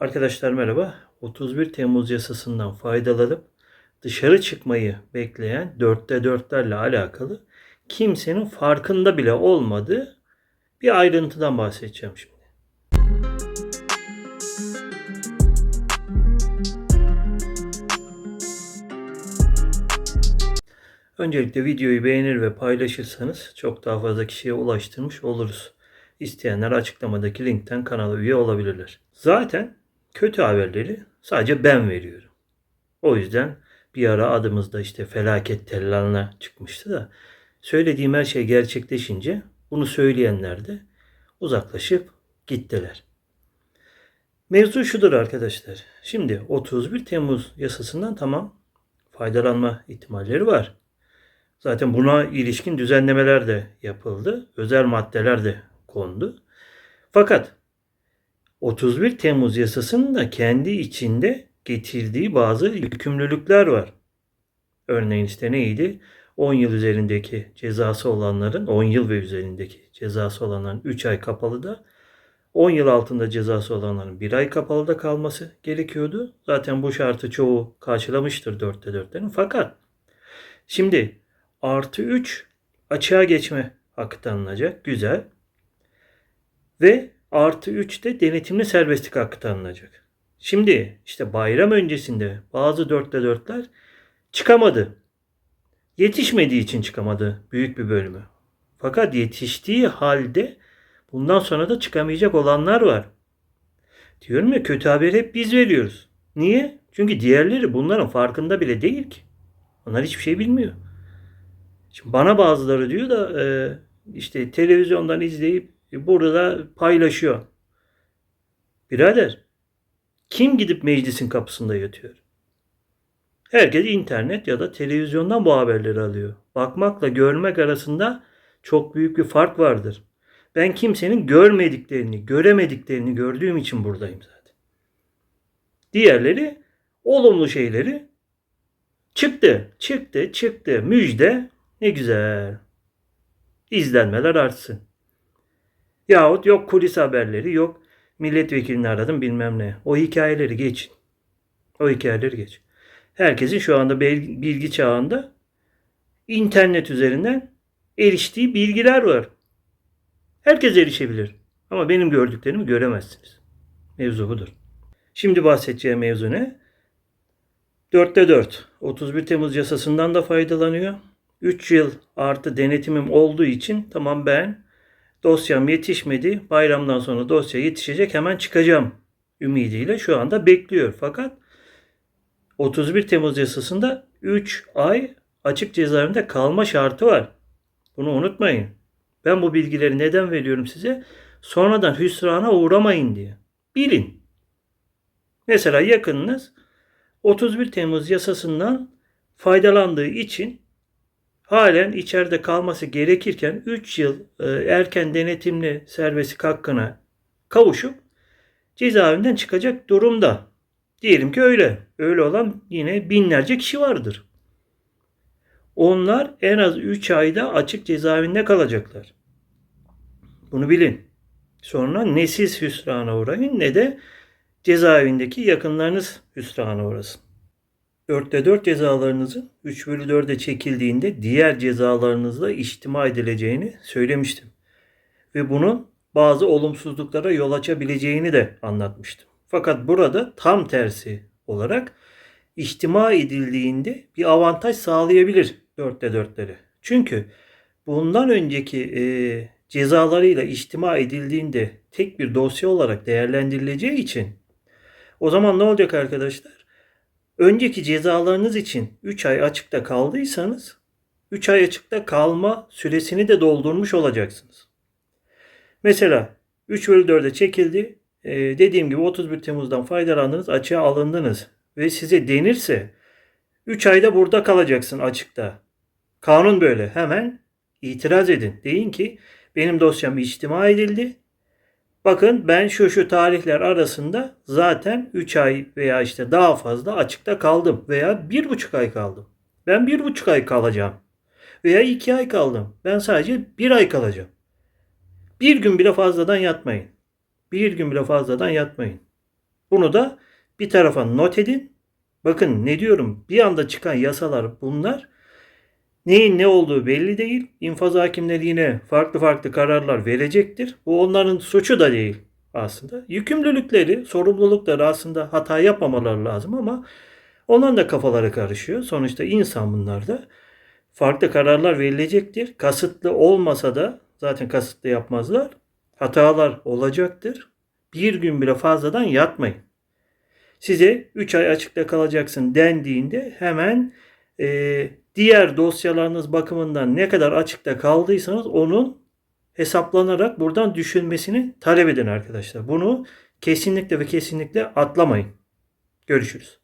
Arkadaşlar merhaba. 31 Temmuz yasasından faydalanıp dışarı çıkmayı bekleyen 4'te 4'lerle alakalı kimsenin farkında bile olmadığı bir ayrıntıdan bahsedeceğim şimdi. Öncelikle videoyu beğenir ve paylaşırsanız çok daha fazla kişiye ulaştırmış oluruz. İsteyenler açıklamadaki linkten kanala üye olabilirler. Zaten kötü haberleri sadece ben veriyorum. O yüzden bir ara adımızda işte felaket tellalına çıkmıştı da söylediğim her şey gerçekleşince bunu söyleyenler de uzaklaşıp gittiler. Mevzu şudur arkadaşlar. Şimdi 31 Temmuz yasasından tamam faydalanma ihtimalleri var. Zaten buna ilişkin düzenlemeler de yapıldı. Özel maddeler de kondu. Fakat 31 Temmuz yasasının da kendi içinde getirdiği bazı yükümlülükler var. Örneğin işte neydi? 10 yıl üzerindeki cezası olanların 10 yıl ve üzerindeki cezası olanların 3 ay kapalı da 10 yıl altında cezası olanların 1 ay kapalıda kalması gerekiyordu. Zaten bu şartı çoğu karşılamıştır 4'te 4'lerin. Fakat şimdi artı 3 açığa geçme hakkı tanınacak. Güzel. Ve artı 3 de denetimli serbestlik hakkı tanınacak. Şimdi işte bayram öncesinde bazı 4'te 4'ler çıkamadı. Yetişmediği için çıkamadı büyük bir bölümü. Fakat yetiştiği halde bundan sonra da çıkamayacak olanlar var. Diyorum ya kötü haberi hep biz veriyoruz. Niye? Çünkü diğerleri bunların farkında bile değil ki. Onlar hiçbir şey bilmiyor. Şimdi bana bazıları diyor da e, işte televizyondan izleyip burada paylaşıyor. Birader kim gidip meclisin kapısında yatıyor? Herkes internet ya da televizyondan bu haberleri alıyor. Bakmakla görmek arasında çok büyük bir fark vardır. Ben kimsenin görmediklerini, göremediklerini gördüğüm için buradayım zaten. Diğerleri olumlu şeyleri çıktı, çıktı, çıktı. Müjde ne güzel. İzlenmeler artsın. Yahut yok kulis haberleri, yok milletvekilini aradım bilmem ne. O hikayeleri geçin. O hikayeleri geç. Herkesin şu anda bilgi çağında internet üzerinden eriştiği bilgiler var. Herkes erişebilir. Ama benim gördüklerimi göremezsiniz. Mevzu budur. Şimdi bahsedeceğim mevzu ne? 4'te 4. 31 Temmuz yasasından da faydalanıyor. 3 yıl artı denetimim olduğu için tamam ben dosyam yetişmedi. Bayramdan sonra dosya yetişecek hemen çıkacağım ümidiyle şu anda bekliyor. Fakat 31 Temmuz yasasında 3 ay açık cezaevinde kalma şartı var. Bunu unutmayın. Ben bu bilgileri neden veriyorum size? Sonradan hüsrana uğramayın diye. Bilin. Mesela yakınınız 31 Temmuz yasasından faydalandığı için halen içeride kalması gerekirken 3 yıl e, erken denetimli serbestlik hakkına kavuşup cezaevinden çıkacak durumda. Diyelim ki öyle. Öyle olan yine binlerce kişi vardır. Onlar en az 3 ayda açık cezaevinde kalacaklar. Bunu bilin. Sonra ne siz hüsrana uğrayın ne de cezaevindeki yakınlarınız hüsrana uğrasın. 4'te 4 cezalarınızın 3 bölü 4'e çekildiğinde diğer cezalarınızla içtima edileceğini söylemiştim. Ve bunun bazı olumsuzluklara yol açabileceğini de anlatmıştım. Fakat burada tam tersi olarak içtima edildiğinde bir avantaj sağlayabilir 4'te 4'lere. Çünkü bundan önceki e, cezalarıyla içtima edildiğinde tek bir dosya olarak değerlendirileceği için o zaman ne olacak arkadaşlar? Önceki cezalarınız için 3 ay açıkta kaldıysanız 3 ay açıkta kalma süresini de doldurmuş olacaksınız. Mesela 3 bölü 4'e çekildi. Ee, dediğim gibi 31 Temmuz'dan faydalandınız, açığa alındınız. Ve size denirse 3 ayda burada kalacaksın açıkta. Kanun böyle. Hemen itiraz edin. Deyin ki benim dosyam içtima edildi. Bakın ben şu şu tarihler arasında zaten 3 ay veya işte daha fazla açıkta kaldım veya 1,5 ay kaldım. Ben 1,5 ay kalacağım. Veya 2 ay kaldım. Ben sadece 1 ay kalacağım. Bir gün bile fazladan yatmayın. Bir gün bile fazladan yatmayın. Bunu da bir tarafa not edin. Bakın ne diyorum bir anda çıkan yasalar bunlar. Neyin ne olduğu belli değil. İnfaz hakimleri yine farklı farklı kararlar verecektir. Bu onların suçu da değil aslında. Yükümlülükleri, sorumlulukları aslında hata yapmamaları lazım ama onların da kafaları karışıyor. Sonuçta insan bunlar da. Farklı kararlar verilecektir. Kasıtlı olmasa da zaten kasıtlı yapmazlar. Hatalar olacaktır. Bir gün bile fazladan yatmayın. Size 3 ay açıkta kalacaksın dendiğinde hemen e, diğer dosyalarınız bakımından ne kadar açıkta kaldıysanız onun hesaplanarak buradan düşünmesini talep edin arkadaşlar. Bunu kesinlikle ve kesinlikle atlamayın. Görüşürüz.